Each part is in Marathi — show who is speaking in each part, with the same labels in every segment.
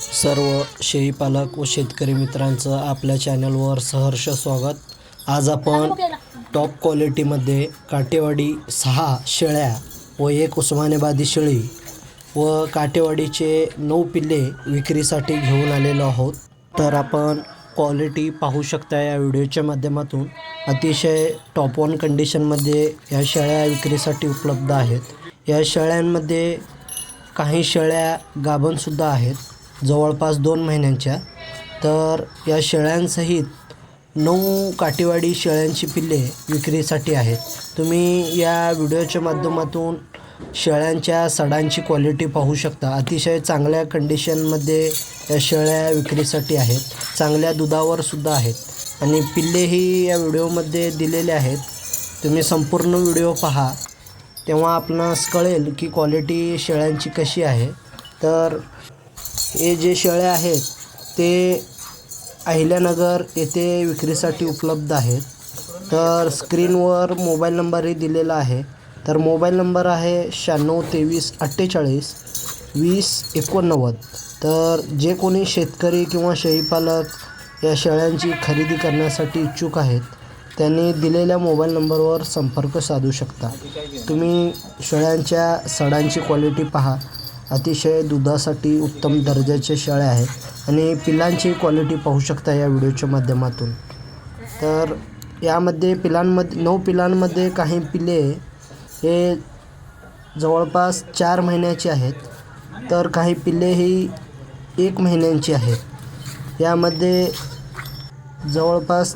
Speaker 1: सर्व शेळीपालक व शेतकरी मित्रांचं आपल्या चॅनलवर सहर्ष स्वागत. आज आपण टॉप क्वालिटीमध्ये काटेवाडी सहा शेळ्या व एक उस्मानाबादी शेळी व काटेवाडीचे नऊ पिल्ले विक्रीसाठी घेऊन आलेलो आहोत. तर आपण क्वालिटी पाहू शकता या व्हिडिओच्या माध्यमातून. अतिशय टॉप वन कंडिशनमध्ये या शेळ्या विक्रीसाठी उपलब्ध आहेत. या शेळ्यांमध्ये काही शेळ्या गाभणसुद्धा आहेत. जवळपास दोन महिन्यांच्या तर या शेळ्यांसहित नऊ काटेवाडी शेळ्यांची पिल्ले विक्रीसाठी आहेत. तुम्ही या व्हिडिओच्या माध्यमातून शेळ्यांच्या सडांची क्वालिटी पाहू शकता. अतिशय चांगल्या कंडिशनमध्ये या शेळ्या विक्रीसाठी आहेत. चांगल्या दुधावर सुद्धा आहेत. आणि पिल्लेही या व्हिडिओमध्ये दिलेले आहेत. तुम्ही संपूर्ण व्हिडिओ पहा. तेव्हा आपणास कळेल की क्वालिटी शेळ्यांची कशी आहे. तर हे जे शेळ्या आहेत ते अहिल्यानगर येथे विक्रीसाठी उपलब्ध आहेत. तर स्क्रीनवर मोबाईल नंबरही दिलेला आहे. तर मोबाईल नंबर आहे शहाण्णव तेवीस अठ्ठेचाळीस वीस एकोणनव्वद. तर जे कोणी शेतकरी किंवा शेळीपालक या शेळ्यांची खरेदी करण्यासाठी इच्छुक आहेत त्यांनी दिलेल्या मोबाईल नंबरवर संपर्क साधू शकता. तुम्ही शेळ्यांच्या सडांची क्वालिटी पहा. अतिशय दुधासाठी उत्तम दर्जाच्या शेळ्या आहेत आणि पिलांची क्वालिटी पाहू शकता या व्हिडिओच्या माध्यमातून. तर यामध्ये पिलांमध्ये नऊ पिलांमध्ये काही पिले हे जवळपास चार महिन्याचे आहेत. तर काही पिल्ले ही एक महिन्यांची आहेत. यामध्ये जवळपास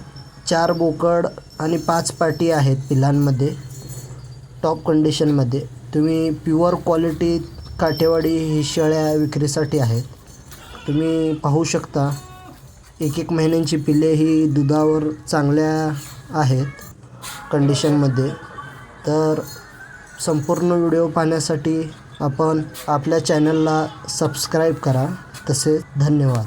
Speaker 1: चार बोकड आणि पाच पाटी आहेत पिलांमध्ये. टॉप कंडिशनमध्ये तुम्ही प्युअर क्वालिटी काठेवाडी ही शेळ्या विक्रीसाठी आहेत. तुम्ही पाहू शकता एक एक महिन्यांची पिल्ले ही दुधावर चांगल्या आहेत कंडिशनमध्ये तर संपूर्ण व्हिडिओ पाहण्यासाठी आपण आपल्या चॅनलला सबस्क्राईब करा. तसेच धन्यवाद.